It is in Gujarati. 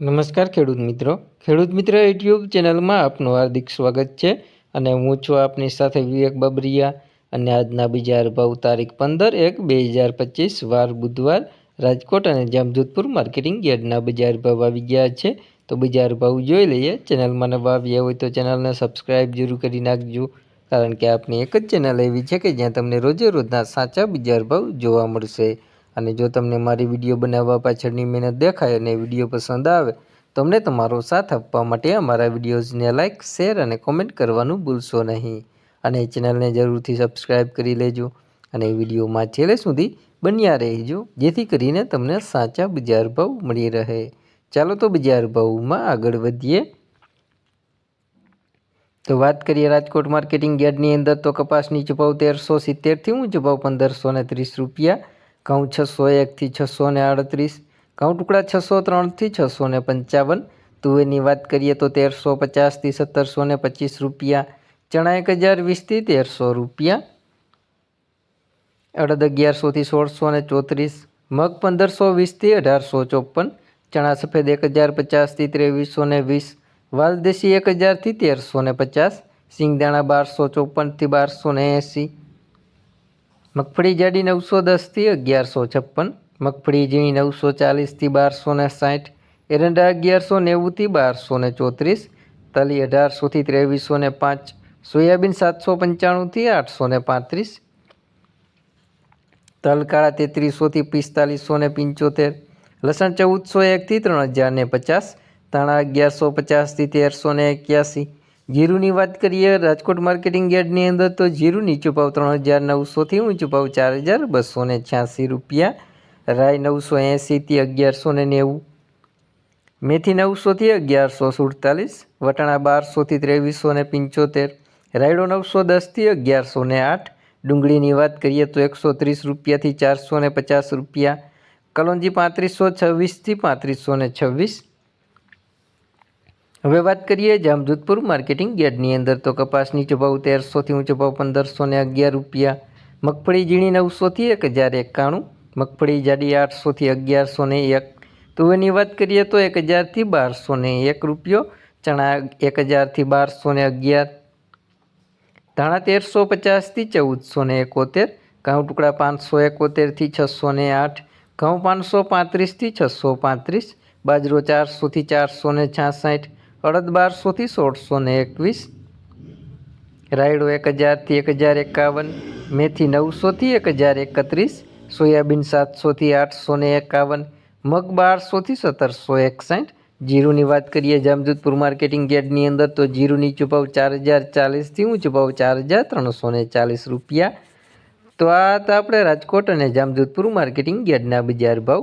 નમસ્કાર ખેડૂત મિત્રો. ખેડૂત મિત્ર યુટ્યુબ ચેનલમાં આપનું હાર્દિક સ્વાગત છે અને હું છું આપની સાથે વિવેક બબરિયા અને આજના બીજા ભાવ તારીખ પંદર એક બે હજાર પચીસ વાર બુધવાર રાજકોટ અને જામજોધપુર માર્કેટિંગ યાર્ડના બજાર ભાવ આવી ગયા છે. તો બજાર ભાવ જોઈ લઈએ. ચેનલમાં નવા આવ્યા હોય તો ચેનલને સબસ્ક્રાઈબ જરૂર કરી નાખજો. કારણ કે આપની એક જ ચેનલ એવી છે કે જ્યાં તમને રોજે રોજના સાચા બજાર ભાવ જોવા મળશે. અને જો તમને મારી વીડિયો બનાવવા પાછળની મહેનત દેખાય અને વીડિયો પસંદ આવે તો અમને તમારો સાથ આપવા માટે અમારા વિડીયોઝને લાઇક શેર અને કોમેન્ટ કરવાનું ભૂલશો નહીં. અને ચેનલને જરૂરથી સબસ્ક્રાઈબ કરી લેજો અને વિડીયોમાં છેલ્લે સુધી બન્યા રહેજો, જેથી કરીને તમને સાચા બજાર ભાવ મળી રહે. ચાલો તો બજાર ભાવમાં આગળ વધીએ. તો વાત કરીએ રાજકોટ માર્કેટિંગ યાર્ડની અંદર તો કપાસની નીચો તેરસો સિત્તેરથી ઊંચો ભાવ પંદરસો ત્રીસ રૂપિયા ઘઉં છસો એકથી છસો ને આડત્રીસ ઘઉં ટુકડા છસો ત્રણથી છસો ને પંચાવન. તુવેરની વાત કરીએ તો તેરસો પચાસથી સત્તરસો ને પચીસ રૂપિયા. ચણા એક હજાર વીસથી તેરસો રૂપિયા. અડદ અગિયારસોથી સોળસો ને ચોત્રીસ, મગ પંદરસો વીસથી અઢારસો ચોપન, ચણા સફેદ એક હજાર પચાસથી ત્રેવીસો ને વીસ, વાલદેશી એક હજારથી તેરસો ને પચાસ, સિંગદાણા બારસો ચોપનથી બારસો ને એંસી મગફળી જાડી નવસો દસથી અગિયારસો છપ્પન, મગફળી ઝીણી નવસો ચાલીસથી બારસો ને સાઠ, એરંડા અગિયારસો નેવુંથી બારસો ને ચોત્રીસ, તલી અઢારસોથી ત્રેવીસો ને પાંચ, સોયાબીન સાતસો પંચાણુંથી આઠસો ને પાંત્રીસ તલ કાળા તેત્રીસોથી પિસ્તાલીસો ને પંચોતેર, લસણ ચૌદસો એકથી ત્રણ હજાર ને પચાસ, ધાણા અગિયારસો પચાસથી તેરસો ને એક્યાસી જીરુની વાત કરીએ, રાજકોટ માર્કેટિંગ યાર્ડની અંદર તો જીરું નીચું ભાવ ત્રણ હજાર નવસોથી ઊંચું ભાવ ચાર હજાર બસો ને છ્યાસી રૂપિયા, રાય નવસો એંસીથી અગિયારસો ને નેવું, મેથી નવસોથી અગિયારસો સુડતાલીસ, વટાણા બારસોથી ત્રેવીસો ને પંચોતેર, રાયડો નવસો દસથી અગિયારસો ને આઠ, ડુંગળીની વાત કરીએ તો એકસો ત્રીસ રૂપિયાથી ચારસો ને પચાસ રૂપિયા, કલોંજી પાંત્રીસો છવ્વીસથી પાંત્રીસો ને છવ્વીસ હવે વાત કરીએ જામજોધપુર માર્કેટિંગ યાર્ડની અંદર તો કપાસ નીચો તેરસોથી ઊંચો પંદરસો ને અગિયાર રૂપિયા, મગફળી ઝીણી નવસોથી એક હજાર એકાણું, મગફળી જાડી આઠસોથી અગિયારસો ને એક. તુવેરની વાત કરીએ તો એક હજારથી બારસો ને એક રૂપિયો, ચણા એક હજારથી બારસો ને અગિયાર, ધાણા તેરસો પચાસથી ચૌદસો ને એકોતેર, ઘઉં ટુકડા પાંચસો એકોતેરથી છસો ને આઠ, ઘઉં પાંચસો પાંત્રીસથી છસો પાંત્રીસ, બાજરો ચારસોથી ચારસો ને છાસઠ અડદ બારસોથી સોળસો ને એકવીસ. રાયડો એક હજારથી એક હજાર એકાવન મેથી નવસોથી એક હજાર એકત્રીસ સોયાબીન સાતસોથી આઠસો ને એકાવન. મગ બારસોથી સત્તરસો એકસાઠ. જીરુની વાત કરીએ જામજોધપુર માર્કેટિંગ યાર્ડની અંદર તો જીરુની ચૂપાવ ચાર હજાર ચાલીસથી ઊંચું ભાવ ચાર હજાર ત્રણસો ને ચાલીસ રૂપિયા. તો આ હતા આપણે રાજકોટ અને જામજોધપુર માર્કેટિંગ યાર્ડના બજાર ભાવ.